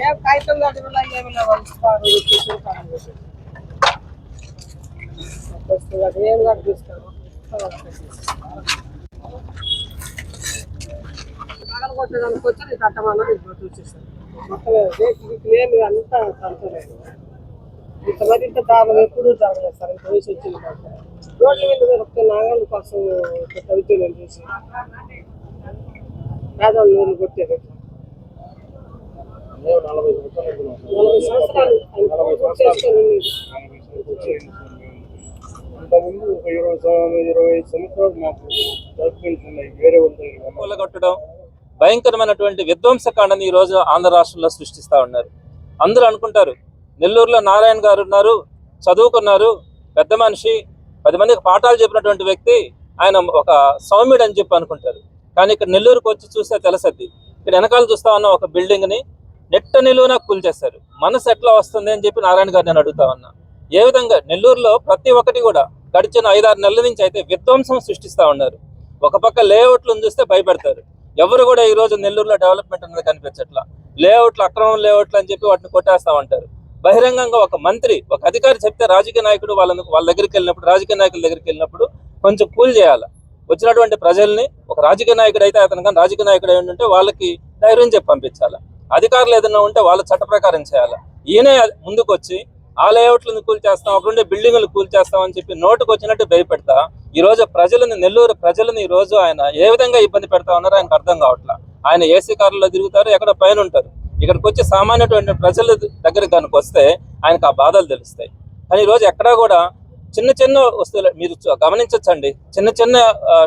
ఏం కాగితం దగ్గర ఏమి లేవు ఇస్తారు తీసుకుంటాను ఏం కనిపిస్తారు కొట్టడానికి వచ్చి నీకు అట్టమన్నది ఇప్పుడు చూసేస్తాను మొత్తం లేని అంతా తంతలేదు ఇంత మరి ఇంత దారుణం ఎప్పుడు జరగలేదు సార్ ఇంత వయసు వచ్చింది. రోడ్ల మీద మీరు ఒక నాగళ్ళ కోసం తవ్వుతున్నాను చూసి పేదవాళ్ళు నూనె కొట్టేది నలభై సంవత్సరాలు. అంతకుముందు ఒక ఇరవై ఇరవై ఐదు సంవత్సరాలు మాకు ఉన్నాయి వేరే వాళ్ళ దగ్గర కూలగొట్టడం భయంకరమైనటువంటి విధ్వంసకాండని ఈ రోజు ఆంధ్ర రాష్ట్రంలో సృష్టిస్తా ఉన్నారు. అందరూ అనుకుంటారు నెల్లూరులో నారాయణ గారు ఉన్నారు చదువుకున్నారు పెద్ద మనిషి పది మందికి పాఠాలు చెప్పినటువంటి వ్యక్తి ఆయన ఒక సౌమ్యుడు అని చెప్పి అనుకుంటారు. కానీ ఇక్కడ నెల్లూరుకు వచ్చి చూస్తే తెలుసద్ది ఇక్కడ వెనకాల చూస్తా ఉన్న ఒక బిల్డింగ్ని నెట్ట నిలువున కూల్చేస్తారు మనసు ఎట్లా వస్తుంది అని చెప్పి నారాయణ గారు నేను అడుగుతా ఉన్నా. ఏ విధంగా నెల్లూరులో ప్రతి ఒక్కటి కూడా గడిచిన ఐదారు నెలల నుంచి అయితే విధ్వంసం సృష్టిస్తూ ఉన్నారు. ఒక పక్క లేఅవుట్లను చూస్తే భయపెడతారు. ఎవరు కూడా ఈ రోజు నెల్లూరులో డెవలప్మెంట్ అనేది కనిపించట్లా. లేఅవుట్లు అక్రమం లేఅవుట్లు అని చెప్పి వాటిని కొట్టేస్తా ఉంటారు బహిరంగంగా ఒక మంత్రి ఒక అధికారి చెప్తే రాజకీయ నాయకుడు వాళ్ళని వాళ్ళ దగ్గరికి వెళ్ళినప్పుడు రాజకీయ నాయకుల దగ్గరికి వెళ్ళినప్పుడు కొంచెం కూల్ చేయాలి. వచ్చినటువంటి ప్రజల్ని ఒక రాజకీయ నాయకుడు అయితే అతను కానీ రాజకీయ నాయకుడు అయి ఉంటే వాళ్ళకి ధైర్యం చెప్పి పంపించాలి. అధికారులు ఏదైనా ఉంటే వాళ్ళ చట్ట ప్రకారం చేయాలి. ఈయనే ముందుకు వచ్చి ఆ లేఅవుట్లను కూల్ చేస్తాం అక్కడుండే బిల్డింగ్లు కూల్ చేస్తాం అని చెప్పి నోటుకు వచ్చినట్టు భయపెడతా ఈ రోజు ప్రజలను నెల్లూరు ప్రజలను ఈ రోజు ఆయన ఏ విధంగా ఇబ్బంది పెడతా ఉన్నారో ఆయనకు అర్థం కావట్లా. ఆయన ఏసీ కార్లో తిరుగుతారు ఎక్కడ పైన ఉంటారు. ఇక్కడికి వచ్చి సామాన్యటువంటి ప్రజల దగ్గరికి కనుక వస్తే ఆయనకు ఆ బాధలు తెలుస్తాయి. కానీ ఈ రోజు ఎక్కడా కూడా చిన్న చిన్న వస్తువులు మీరు గమనించచ్చండి. చిన్న చిన్న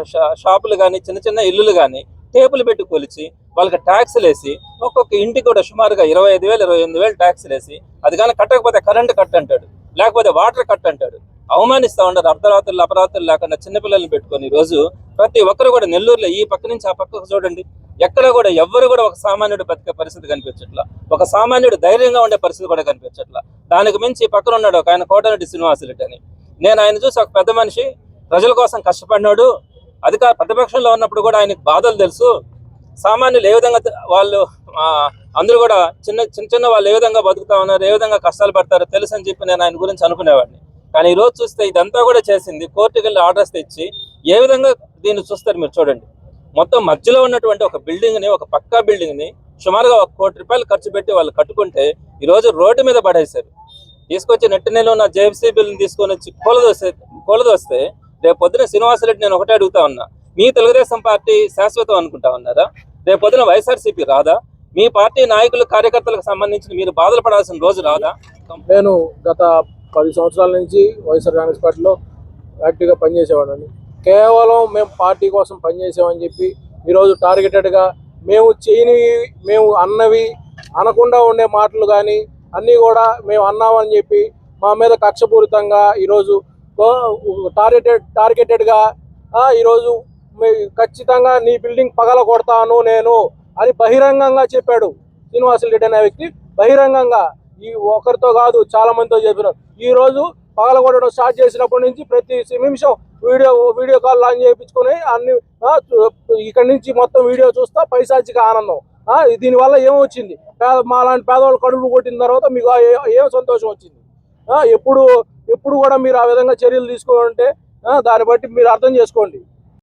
షా- షాపులు కానీ చిన్న చిన్న ఇల్లులు కానీ టేబుల్ పెట్టి కొలిచి వాళ్ళకి ట్యాక్స్లు వేసి ఒక్కొక్క ఇంటికి కూడా సుమారుగా ఇరవై ఐదు వేలు ఇరవై ఎనిమిది వేలు ట్యాక్స్లు వేసి అది కానీ కట్టకపోతే కరెంట్ కట్ అంటాడు లేకపోతే వాటర్ కట్ అంటాడు అవమానిస్తా ఉండరు అర్ధరాత్రులు అపరాత్రులు లేకుండా చిన్నపిల్లల్ని పెట్టుకొని రోజు ప్రతి ఒక్కరు కూడా నెల్లూరులో ఈ పక్క నుంచి ఆ పక్కకు చూడండి. ఎక్కడ కూడా ఎవ్వరు కూడా ఒక సామాన్యుడు బతికే పరిస్థితి కనిపించట్లా. ఒక సామాన్యుడు ధైర్యంగా ఉండే పరిస్థితి కూడా కనిపించట్లా. దానికి మించి పక్కన ఉన్నాడు ఒక ఆయన కోటనటి శ్రీనివాసులెడ్డి అని. నేను ఆయన చూసి ఒక పెద్ద మనిషి ప్రజల కోసం కష్టపడినాడు అధికార ప్రతిపక్షంలో ఉన్నప్పుడు కూడా ఆయనకు బాధలు తెలుసు. సామాన్యులు ఏ విధంగా వాళ్ళు ఆ, అందరూ కూడా చిన్న చిన్న చిన్న వాళ్ళు ఏ విధంగా బతుకుతా ఉన్నారు ఏ విధంగా కష్టాలు పడతారో తెలుసు అని చెప్పి నేను ఆయన గురించి అనుకునేవాడిని. కానీ ఈ రోజు చూస్తే ఇదంతా కూడా చేసింది. కోర్టుకి వెళ్ళి ఆర్డర్స్ తెచ్చి ఏ విధంగా దీన్ని చూస్తారు మీరు చూడండి. మొత్తం మధ్యలో ఉన్నటువంటి ఒక బిల్డింగ్ని ఒక పక్కా బిల్డింగ్ని సుమారుగా ఒక కోటి రూపాయలు ఖర్చు పెట్టి వాళ్ళు కట్టుకుంటే ఈ రోజు రోడ్డు మీద పడేశారు. తీసుకొచ్చి నెట్టి నెల ఉన్న జేఎఫ్సీబీలను తీసుకొని వచ్చి కూలదోస్తే కూలదోస్తే రేపు పొద్దున శ్రీనివాసరెడ్డి నేను ఒకటే అడుగుతా ఉన్నా. మీ తెలుగుదేశం పార్టీ శాశ్వతం అనుకుంటా ఉన్నారా? రేపు పొద్దున వైఎస్ఆర్సీపీ రాదా? మీ పార్టీ నాయకులు కార్యకర్తలకు సంబంధించి మీరు బాధలు పడాల్సిన రోజు రాదా? నేను గత పది సంవత్సరాల నుంచి వైఎస్ఆర్ కాంగ్రెస్ పార్టీలో యాక్టివ్గా పనిచేసేవాడిని. కేవలం మేము పార్టీ కోసం పనిచేసామని చెప్పి ఈరోజు టార్గెటెడ్గా మేము చేయనివి మేము అన్నవి అనకుండా ఉండే మాటలు కానీ అన్నీ కూడా మేము అన్నామని చెప్పి మా మీద కక్షపూరితంగా ఈరోజు టార్గెటెడ్ టార్గెటెడ్గా ఈరోజు మీ- ఖచ్చితంగా నీ బిల్డింగ్ పగల కొడతాను నేను అని బహిరంగంగా చెప్పాడు శ్రీనివాసులు అనే వ్యక్తి. బహిరంగంగా ఈ ఒకరితో కాదు చాలా మందితో చెప్పినారు. ఈ రోజు పగలగొట్టడం స్టార్ట్ చేసినప్పటి నుంచి ప్రతి నిమిషం వీడియో వీడియో కాల్ లాంచ్ చేయించుకొని అన్ని ఇక్కడి నుంచి మొత్తం వీడియో చూస్తా పైశాచిక ఆనందం. ఆ, దీనివల్ల ఏమొచ్చింది? పేద మాలాంటి పేదవాళ్ళు కడుపు కొట్టిన తర్వాత మీకు ఏం సంతోషం వచ్చింది? ఎప్పుడు ఎప్పుడు కూడా మీరు ఆ విధంగా చర్యలు తీసుకుంటే దాన్ని బట్టి మీరు అర్థం చేసుకోండి.